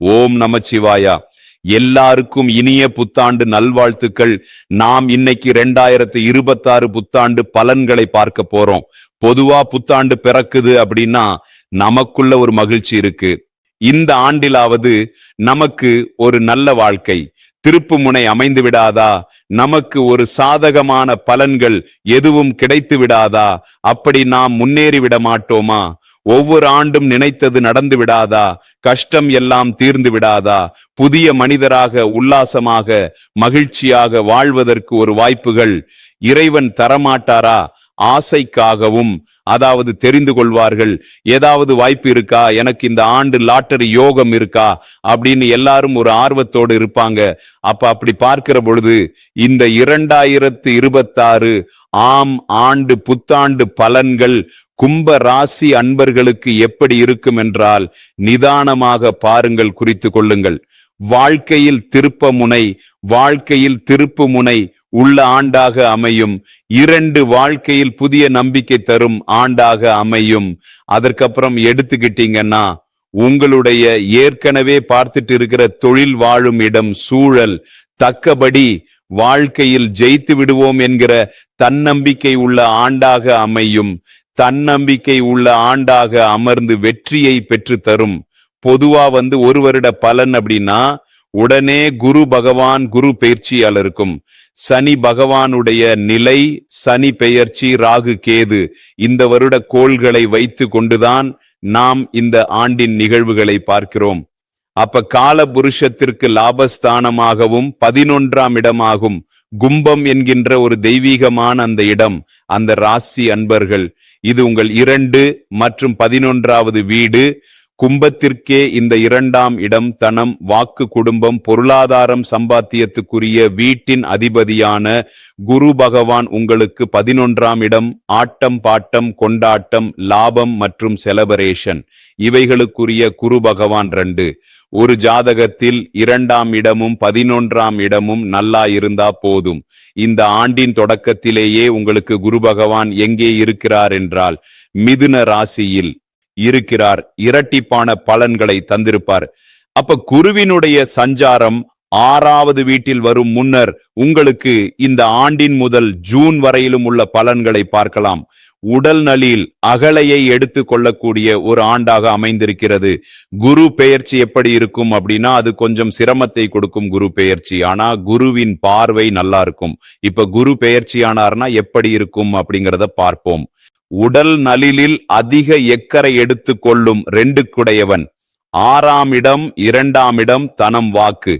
ஓம் நமச்சிவாயா. எல்லாருக்கும் இனிய புத்தாண்டு நல்வாழ்த்துக்கள். நாம் இன்னைக்கு ரெண்டாயிரத்தி இருபத்தாறு புத்தாண்டு பலன்களை பார்க்க போறோம். பொதுவா புத்தாண்டு பிறக்குது அப்படின்னா நமக்குள்ள ஒரு மகிழ்ச்சி இருக்கு. இந்த ஆண்டிலாவது நமக்கு ஒரு நல்ல வாழ்க்கை. திருப்பு முனை அமைந்து விடாதா? நமக்கு ஒரு சாதகமான பலன்கள் எதுவும் கிடைத்து விடாதா? அப்படி நாம் முன்னேறி விட மாட்டோமா? ஒவ்வொரு ஆண்டும் நினைத்தது நடந்து விடாதா? கஷ்டம் எல்லாம் தீர்ந்து விடாதா? புதிய மனிதராக உல்லாசமாக மகிழ்ச்சியாக வாழ்வதற்கு ஒரு வாய்ப்புகள் இறைவன் தரமாட்டாரா? ஆசைக்காகவும் அதாவது தெரிந்து கொள்வார்கள். ஏதாவது வாய்ப்பு இருக்கா? எனக்கு இந்த ஆண்டு லாட்டரி யோகம் இருக்கா? அப்படின்னு எல்லாரும் ஒரு ஆர்வத்தோடு இருப்பாங்க. அப்ப அப்படி பார்க்கிற பொழுது இந்த இரண்டாயிரத்து இருபத்தாறு ஆம் ஆண்டு புத்தாண்டு பலன்கள் கும்ப ராசி அன்பர்களுக்கு எப்படி இருக்கும் என்றால் நிதானமாக பாருங்கள் குறித்து கொள்ளுங்கள். வாழ்க்கையில் திருப்ப முனை வாழ்க்கையில் திருப்பு முனை உள்ள ஆண்டாக அமையும். இரண்டு வாழ்க்கையில் புதிய நம்பிக்கை தரும் ஆண்டாக அமையும். அதற்கப்புறம் எடுத்துக்கிட்டீங்கன்னா உங்களுடைய ஏற்கனவே பார்த்துட்டு இருக்கிற தொழில் வாழும் இடம் சூழல். தக்கபடி வாழ்க்கையில் ஜெயித்து விடுவோம் என்கிற தன்னம்பிக்கை உள்ள ஆண்டாக அமையும். தன்னம்பிக்கை உள்ள ஆண்டாக அமர்ந்து வெற்றியை பெற்று தரும் பொதுவா வந்து ஒரு வருட பலன் அப்படின்னா உடனே குரு பகவான் குரு பெயர்ச்சியாளருக்கும் சனி பகவானுடைய நிலை சனி பெயர்ச்சி ராகு கேது இந்த வருட கோள்களை வைத்து கொண்டுதான் நாம் இந்த ஆண்டின் நிகழ்வுகளை பார்க்கிறோம். அப்ப கால புருஷத்திற்கு லாபஸ்தானமாகவும் பதினொன்றாம் இடமாகும் கும்பம் என்கின்ற ஒரு தெய்வீகமான அந்த இடம் அந்த ராசி அன்பர்கள். இது உங்கள் இரண்டு மற்றும் பதினொன்றாவது வீடு. கும்பத்திற்கே இந்த இரண்டாம் இடம் தனம் வாக்கு குடும்பம் பொருளாதாரம் சம்பாத்தியத்துக்குரிய வீட்டின் அதிபதியான குரு பகவான் உங்களுக்கு பதினொன்றாம் இடம். ஆட்டம் பாட்டம் கொண்டாட்டம் லாபம் மற்றும் செலபரேஷன் இவைகளுக்குரிய குரு பகவான் ரெண்டு. ஒரு ஜாதகத்தில் இரண்டாம் இடமும் பதினொன்றாம் இடமும் நல்லா இருந்தா போதும். இந்த ஆண்டின் தொடக்கத்திலேயே உங்களுக்கு குரு பகவான் எங்கே இருக்கிறார் என்றால் மிதுன ராசியில். இருக்கிறார். இரட்டிப்பான பலன்களை தந்திருப்பார். அப்ப குருவினுடைய சஞ்சாரம் ஆறாவது வீட்டில் வரும் முன்னர் உங்களுக்கு இந்த ஆண்டின் முதல் ஜூன் வரையிலும் உள்ள பலன்களை பார்க்கலாம். உடல் நலில் அகலையை எடுத்து கொள்ளக்கூடிய ஒரு ஆண்டாக அமைந்திருக்கிறது. குரு பெயர்ச்சி எப்படி இருக்கும் அப்படின்னா அது கொஞ்சம் சிரமத்தை கொடுக்கும் குரு பெயர்ச்சி. ஆனா குருவின் பார்வை நல்லா இருக்கும். இப்ப குரு பெயர்ச்சி ஆனார்னா எப்படி இருக்கும் அப்படிங்கறத பார்ப்போம். உடல் நலிலில் அதிக எக்கரை எடுத்து கொள்ளும் ரெண்டுக்குடையவன். ஆறாம் இடம் இரண்டாம் இடம் தனம் வாக்கு.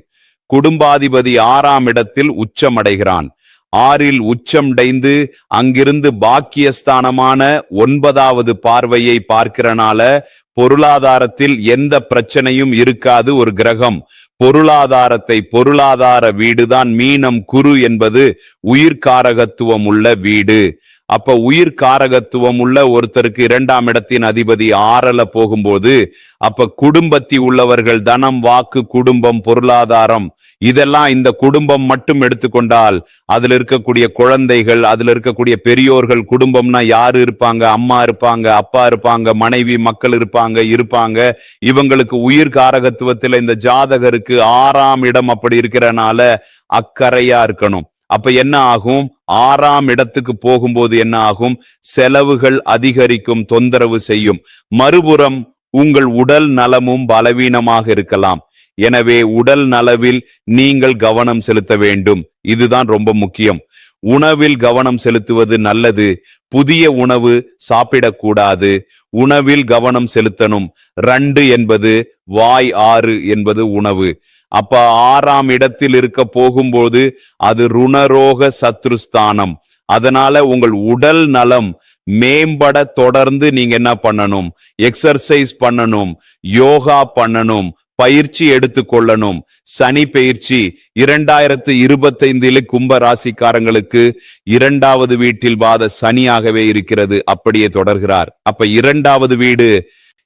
குடும்பாதிபதி ஆறாம் இடத்தில் உச்சமடைகிறான். ஆறில் உச்சம்டைந்து அங்கிருந்து பாக்கியஸ்தானமான ஒன்பதாவது பார்வையை பார்க்கிறனால பொருளாதாரத்தில் எந்த பிரச்சனையும் இருக்காது ஒரு கிரகம். பொருளாதாரத்தை பொருளாதார வீடுதான். மீனம் குரு என்பது உயிர்காரகத்துவம் உள்ள வீடு. அப்ப உயிர் காரகத்துவம் உள்ள ஒருத்தருக்கு இரண்டாம் இடத்தின் அதிபதி ஆறல போகும்போது அப்ப குடும்பத்தி உள்ளவர்கள் தனம் வாக்கு குடும்பம் பொருளாதாரம் இதெல்லாம் இந்த குடும்பம் மட்டும் எடுத்துக்கொண்டால் அதுல இருக்கக்கூடிய குழந்தைகள் அதுல இருக்கக்கூடிய பெரியோர்கள் குடும்பம்னா யாரு இருப்பாங்க? அம்மா இருப்பாங்க அப்பா இருப்பாங்க மனைவி மக்கள் இருப்பாங்க இருப்பாங்க. இவங்களுக்கு உயிர் காரகத்துவத்துல இந்த ஜாதகருக்கு ஆறாம் இடம் அப்படி இருக்கிறனால அக்கறையா இருக்கணும். அப்ப என்ன ஆகும்? ஆறாம் இடத்துக்கு போகும்போது என்ன ஆகும் செலவுகள் அதிகரிக்கும் தொந்தரவு செய்யும். மறுபுறம் உங்கள் உடல் நலமும் பலவீனமாக இருக்கலாம். எனவே உடல் நலவில் நீங்கள் கவனம் செலுத்த வேண்டும். இதுதான் ரொம்ப முக்கியம். உணவில் கவனம் செலுத்துவது நல்லது. புதிய உணவு சாப்பிடக்கூடாது. உணவில் கவனம் செலுத்தணும். ரெண்டு என்பது வாய் ஆறு என்பது உணவு. அப்ப ஆறாம் இடத்தில் இருக்க போகும்போது அது ருணரோக சத்ருஸ்தானம். அதனால உங்கள் உடல் நலம் மேம்பட தொடர்ந்து நீங்க என்ன பண்ணணும்? எக்ஸர்சைஸ் பண்ணணும் யோகா பண்ணணும் பயிற்சி எடுத்துக்கொள்ளணும் சனி பயிற்சி இரண்டாயிரத்து இருபத்தைந்தில் கும்ப ராசிக்காரங்களுக்கு இரண்டாவது வீட்டில் வாத சனியாகவே இருக்கிறது. அப்படியே தொடர்கிறார். அப்ப இரண்டாவது வீடு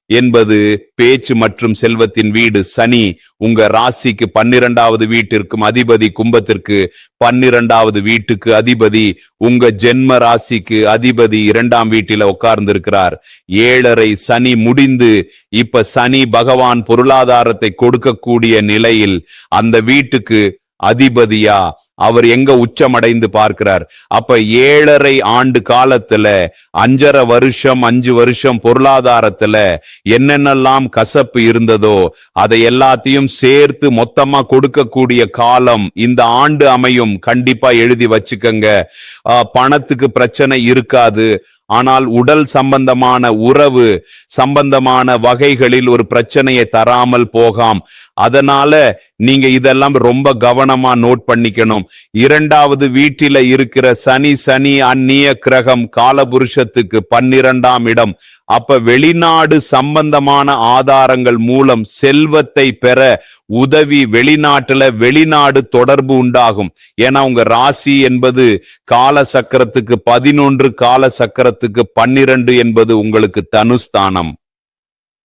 என்பது பேச்சு மற்றும் செல்வத்தின் வீடு. சனி உங்க ராசிக்கு பன்னிரெண்டாவது வீட்டிற்கும் அதிபதி கும்பத்திற்கு பன்னிரெண்டாவது வீட்டுக்கு அதிபதி உங்க ஜென்ம ராசிக்கு அதிபதி இரண்டாம் வீட்டில உட்கார்ந்திருக்கிறார். ஏழரை சனி முடிந்து இப்ப சனி பகவான் பொருளாதாரத்தை கொடுக்கக்கூடிய நிலையில் அந்த வீட்டுக்கு அதிபதியா அவர் எங்க உச்சமடைந்து பார்க்கிறார். அப்ப ஏழரை ஆண்டு காலத்துல அஞ்சரை வருஷம் அஞ்சு வருஷம் பொருளாதாரத்துல என்னென்னலாம் கசப்பு இருந்ததோ அதை எல்லாத்தையும் சேர்த்து மொத்தமா கொடுக்கக்கூடிய காலம் இந்த ஆண்டு அமையும். கண்டிப்பா எழுதி வச்சுக்கங்க. ஆஹ் பணத்துக்கு பிரச்சனை இருக்காது. ஆனால் உடல் சம்பந்தமான உறவு சம்பந்தமான வகைகளில் ஒரு பிரச்சனையை தராமல் போகாம். அதனால நீங்க இதெல்லாம் ரொம்ப கவனமா நோட் பண்ணிக்கணும். இரண்டாவது வீட்டில இருக்கிற சனி சனி அந்நிய கிரகம் காலபுருஷத்துக்கு பன்னிரண்டாம் இடம். அப்ப வெளிநாடு சம்பந்தமான ஆதாரங்கள் மூலம் செல்வத்தை பெற உதவி வெளிநாட்டுல வெளிநாடு தொடர்பு உண்டாகும். ஏன்னா உங்க ராசி என்பது கால சக்கரத்துக்கு பதினொன்று கால சக்கரத்துக்கு பன்னிரண்டு என்பது உங்களுக்கு தனுஸ்தானம்.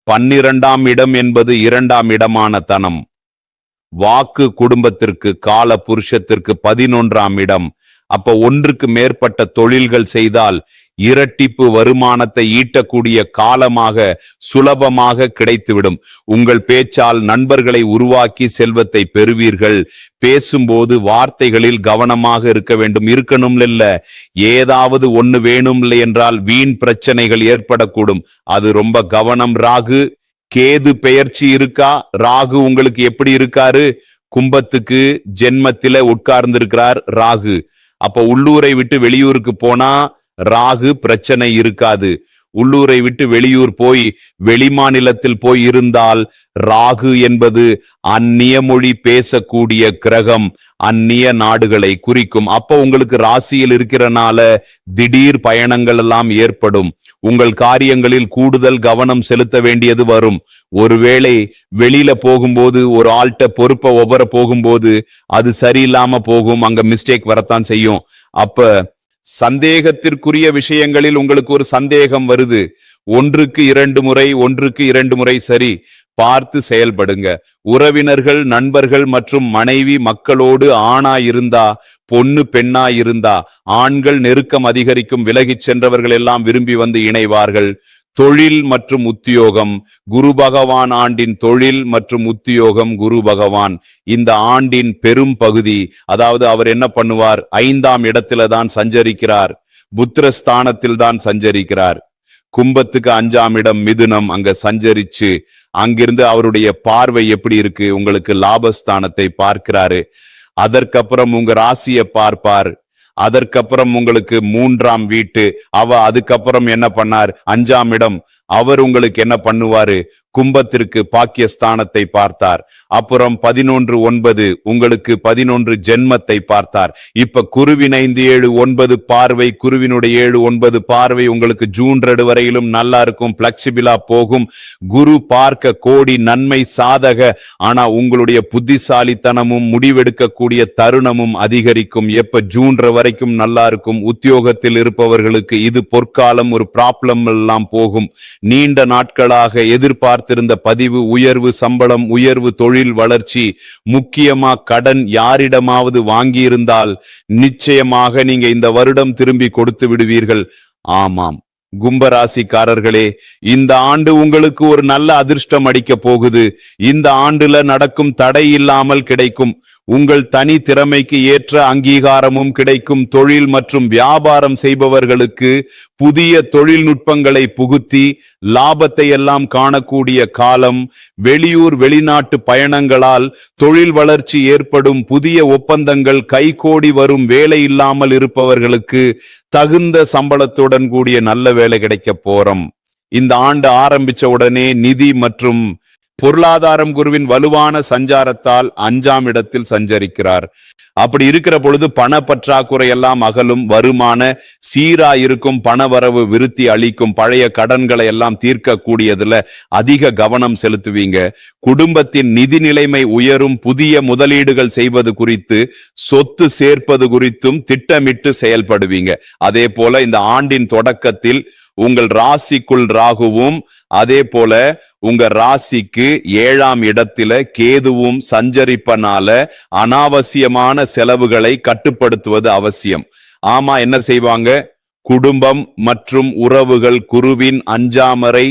பன்னிரண்டாம் இடம் என்பது இரண்டாம் இடமான தனம். வாக்கு குடும்பத்திற்கு கால புருஷத்திற்கு பதினொன்றாம் இடம். அப்ப ஒன்றுக்கு மேற்பட்ட தொழில்கள் செய்தால் இரட்டிப்பு வருமானத்தை ஈட்டக்கூடிய காலமாக சுலபமாக கிடைத்துவிடும். உங்கள் பேச்சால் நண்பர்களை உருவாக்கி செல்வத்தை பெறுவீர்கள். பேசும்போது வார்த்தைகளில் கவனமாக இருக்க வேண்டும். இருக்கணும் இல்ல. ஏதாவது ஒண்ணு வேணும் இல்லை என்றால் வீண் பிரச்சனைகள் ஏற்படக்கூடும். அது ரொம்ப கவனம் ராகு. கேது பெயர்ச்சி இருக்கா? ராகு உங்களுக்கு எப்படி இருக்காரு? கும்பத்துக்கு ஜென்மத்தில உட்கார்ந்து இருக்கிறார் ராகு. அப்ப உள்ளூரை விட்டு வெளியூருக்கு போனா ராகு பிரச்சனை இருக்காது. உள்ளூரை விட்டு வெளியூர் போய் வெளிமாநிலத்தில் போய் இருந்தால் ராகு என்பது அந்நிய மொழி பேசக்கூடிய கிரகம் அந்நிய நாடுகளை குறிக்கும். அப்ப உங்களுக்கு ராசியில் இருக்கிறனால திடீர் பயணங்கள் எல்லாம் ஏற்படும். உங்கள் காரியங்களில் கூடுதல் கவனம் செலுத்த வேண்டியது வரும். ஒருவேளை வெளியில போகும்போது ஒரு ஆள்கிட்ட பொறுப்பை ஒவ்வொரு போகும்போது அது சரியில்லாம போகும். அங்க மிஸ்டேக் வரத்தான் செய்யும். அப்ப சந்தேகத்திற்குரிய விஷயங்களில் உங்களுக்கு ஒரு சந்தேகம் வருது. ஒன்றுக்கு இரண்டு முறை ஒன்றுக்கு இரண்டு முறை சரி. பார்த்து செயல்படுங்க. உறவினர்கள் நண்பர்கள் மற்றும் மனைவி மக்களோடு ஆணா இருந்தா பொண்ணு பெண்ணா இருந்தா ஆண்கள் நெருக்கம் அதிகரிக்கும் விலகிச் சென்றவர்கள் எல்லாம் விரும்பி வந்து இணைவார்கள். தொழில் மற்றும் உத்தியோகம். குரு பகவான் ஆண்டின் தொழில் மற்றும் உத்தியோகம் குரு பகவான். இந்த ஆண்டின் பெரும் பகுதி அதாவது அவர் என்ன பண்ணுவார்? ஐந்தாம் இடத்துல தான் சஞ்சரிக்கிறார். புத்திரஸ்தானத்தில் தான் சஞ்சரிக்கிறார். கும்பத்துக்கு அஞ்சாம் இடம் மிதுனம் அங்க சஞ்சரிச்சு அங்கிருந்து அவருடைய பார்வை எப்படி இருக்கு? உங்களுக்கு லாபஸ்தானத்தை பார்க்கிறாரு. அதற்கப்புறம் உங்க ராசியை பார்ப்பார். அதற்கப்புறம் உங்களுக்கு மூன்றாம் வீட்டு. அவ அதுக்கப்புறம் என்ன பண்ணார்? அஞ்சாம் இடம் அவர் உங்களுக்கு என்ன பண்ணுவாரு? கும்பத்திற்கு பாக்கியஸ்தானத்தை பார்த்தார். அப்புறம் பதினொன்று ஒன்பது உங்களுக்கு பதினொன்று ஜென்மத்தை பார்த்தார். இப்ப குருவின் ஐந்து ஏழு ஒன்பது பார்வை குருவினுடைய ஏழு ஒன்பது பார்வை உங்களுக்கு ஜூன் ரெடு வரையிலும் நல்லா இருக்கும் பிளக்சிபிளா போகும். குரு பார்க்க கோடி நன்மை சாதக ஆனா உங்களுடைய புத்திசாலித்தனமும் முடிவெடுக்கக்கூடிய தருணமும் அதிகரிக்கும். எப்ப ஜூன் வரைக்கும் நல்லா இருக்கும் உத்தியோகத்தில் இருப்பவர்களுக்கு இது பொற்காலம் ஒரு ப்ராப்ளம் எல்லாம் போகும். நீண்ட நாட்களாக எதிர்பார்த்திருந்த பதிவு உயர்வு சம்பளம் உயர்வு தொழில் வளர்ச்சி முக்கியமா கடன் யாரிடமாவது வாங்கியிருந்தால் நிச்சயமாக நீங்க இந்த வருடம் திரும்பி கொடுத்து விடுவீர்கள். ஆமாம். கும்பராசிக்காரர்களே இந்த ஆண்டு உங்களுக்கு ஒரு நல்ல அதிர்ஷ்டம் அடிக்க போகுது. இந்த ஆண்டுல நடக்கும் தடை இல்லாமல் கிடைக்கும். உங்கள் தனி திறமைக்கு ஏற்ற அங்கீகாரமும் கிடைக்கும் தொழில் மற்றும் வியாபாரம் செய்பவர்களுக்கு புதிய தொழில்நுட்பங்களை புகுத்தி லாபத்தை எல்லாம் காணக்கூடிய காலம் வெளியூர் வெளிநாட்டு பயணங்களால் தொழில் வளர்ச்சி ஏற்படும் புதிய ஒப்பந்தங்கள் கைகோடி வரும் வேலை இல்லாமல் இருப்பவர்களுக்கு தகுந்த சம்பளத்துடன் கூடிய நல்ல வேலை கிடைக்க போறோம். இந்த ஆண்டு ஆரம்பிச்ச உடனே நிதி மற்றும் பொருளாதாரம் குருவின் வலுவான சஞ்சாரத்தால் அஞ்சாம் இடத்தில் சஞ்சரிக்கிறார். அப்படி இருக்கிற பொழுது பண பற்றாக்குறை எல்லாம் அகலும் வருமான சீரா இருக்கும் பணவரவு விருத்தி அளிக்கும் பழைய கடன்களை எல்லாம் தீர்க்கக்கூடியதுல அதிக கவனம் செலுத்துவீங்க. குடும்பத்தின் நிதி நிலைமை உயரும் புதிய முதலீடுகள் செய்வது குறித்து சொத்து சேர்ப்பது குறித்தும் திட்டமிட்டு செயல்படுவீங்க. அதே போல இந்த ஆண்டின் தொடக்கத்தில் உங்கள் ராசிக்குள் ராகுவும் அதே போல உங்க ராசிக்கு ஏழாம் இடத்துல கேதுவும் சஞ்சரிப்பனால அனாவசியமான செலவுகளை கட்டுப்படுத்துவது அவசியம். ஆமா என்ன செய்வாங்க? குடும்பம் மற்றும் உறவுகள் குருவின் அஞ்சாமரை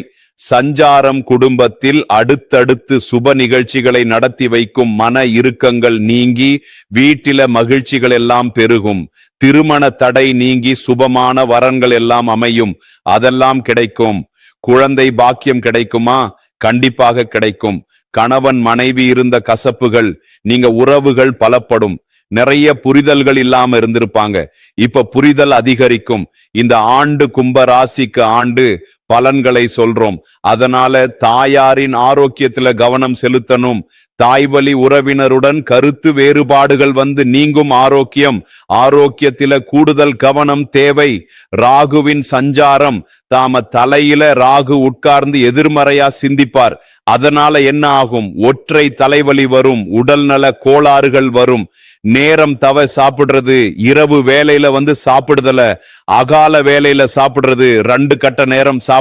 சஞ்சாரம் குடும்பத்தில் அடுத்தடுத்து சுப நிகழ்ச்சிகளை நடத்தி வைக்கும் மன இறுக்கங்கள் நீங்கி வீட்டில மகிழ்ச்சிகள் எல்லாம் பெருகும். திருமண தடை நீங்கி சுபமான வரன்கள் எல்லாம் அமையும். அதெல்லாம் கிடைக்கும். குழந்தை பாக்கியம் கிடைக்குமா? கண்டிப்பாக கிடைக்கும். கணவன் மனைவி இருந்த கசப்புகள் நீங்க உறவுகள் பலப்படும். நிறைய புரிதல்கள் இல்லாம இருந்திருப்பாங்க. இப்ப புரிதல் அதிகரிக்கும். இந்த ஆண்டு கும்ப ராசிக்கு ஆண்டு பலன்களை சொல்றோம். அதனால தாயாரின் ஆரோக்கியத்துல கவனம் செலுத்தணும். தாய்வழி உறவினருடன் கருத்து வேறுபாடுகள் வந்து நீங்கும் ஆரோக்கியம். ஆரோக்கியத்தில கூடுதல் கவனம் தேவை. ராகுவின் சஞ்சாரம். தாம தலையில ராகு உட்கார்ந்து எதிர்மறையா சிந்திப்பார். அதனால என்ன ஆகும்? ஒற்றை தலைவலி வரும். உடல்நல கோளாறுகள் வரும். நேரம் தவ சாப்பிடுறது. இரவு வேலையில வந்து சாப்பிடுதல. அகால வேலையில சாப்பிடுறது. ரெண்டு கட்ட நேரம் சாப்பிடுறது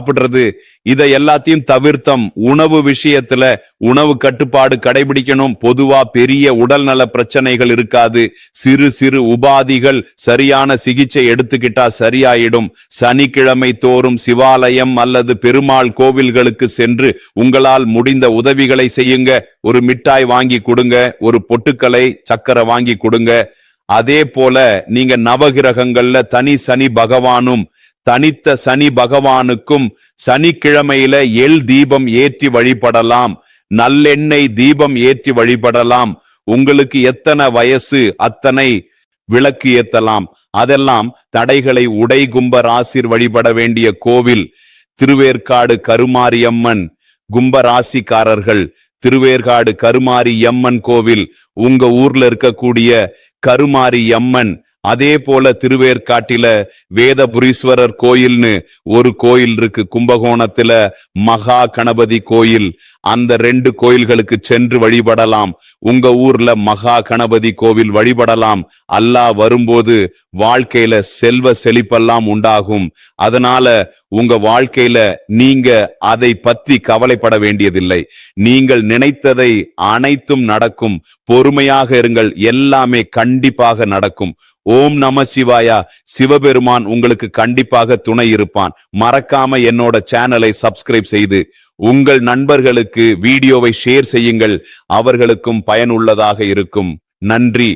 இதை எல்லாத்தையும் தவிர்த்தம். உணவு விஷயத்துல உணவு கட்டுப்பாடு கடைபிடிக்கணும். பொதுவா பெரிய உடல்நல பிரச்சனைகள் இருக்காது. சிறு சிறு உபாதிகள் சரியான சிகிச்சை எடுத்துக்கிட்டா சரியாயிடும். சனிக்கிழமை தோறும் சிவாலயம் அல்லது பெருமாள் கோவில்களுக்கு சென்று உங்களால் முடிந்த உதவிகளை செய்யுங்க. ஒரு மிட்டாய் வாங்கி கொடுங்க. ஒரு பொட்டுக்கலை சக்கரை வாங்கி கொடுங்க. அதே போல நீங்க நவகிரகங்கள்ல தனி சனி பகவானும் தனித்த சனி பகவானுக்கும் சனிக்கிழமையில எல் தீபம் ஏற்றி வழிபடலாம். நல்லெண்ணெய் தீபம் ஏற்றி வழிபடலாம். உங்களுக்கு எத்தனை வயசு அத்தனை விளக்கு ஏத்தலாம். அதெல்லாம் தடைகளை உடை கும்ப ராசிர் வழிபட வேண்டிய கோவில். திருவேற்காடு கருமாரியம்மன் கும்ப ராசிக்காரர்கள் திருவேற்காடு கருமாரி அம்மன் கோவில். உங்க ஊர்ல இருக்கக்கூடிய கருமாரி அம்மன் அதே போல திருவேற்காட்டில வேதபுரீஸ்வரர் கோயில்னு ஒரு கோயில் இருக்கு. கும்பகோணத்துல மகா கணபதி கோயில். அந்த ரெண்டு கோயில்களுக்கு சென்று வழிபடலாம். உங்க ஊர்ல மகா கணபதி கோவில் வழிபடலாம். அல்லாஹ் வரும்போது வாழ்க்கையில செல்வ செழிப்பெல்லாம் உண்டாகும். அதனால உங்க வாழ்க்கையில நீங்க அதை பத்தி கவலைப்பட வேண்டியதில்லை. நீங்கள் நினைத்ததை அனைத்தும் நடக்கும். பொறுமையாக இருங்கள். எல்லாமே கண்டிப்பாக நடக்கும். ஓம் நம சிவாயா. சிவபெருமான் உங்களுக்கு கண்டிப்பாக துணை இருப்பான். மறக்காம என்னோட சேனலை சப்ஸ்கிரைப் செய்து உங்கள் நண்பர்களுக்கு வீடியோவை ஷேர் செய்யுங்கள். அவர்களுக்கும் பயனுள்ளதாக இருக்கும். நன்றி.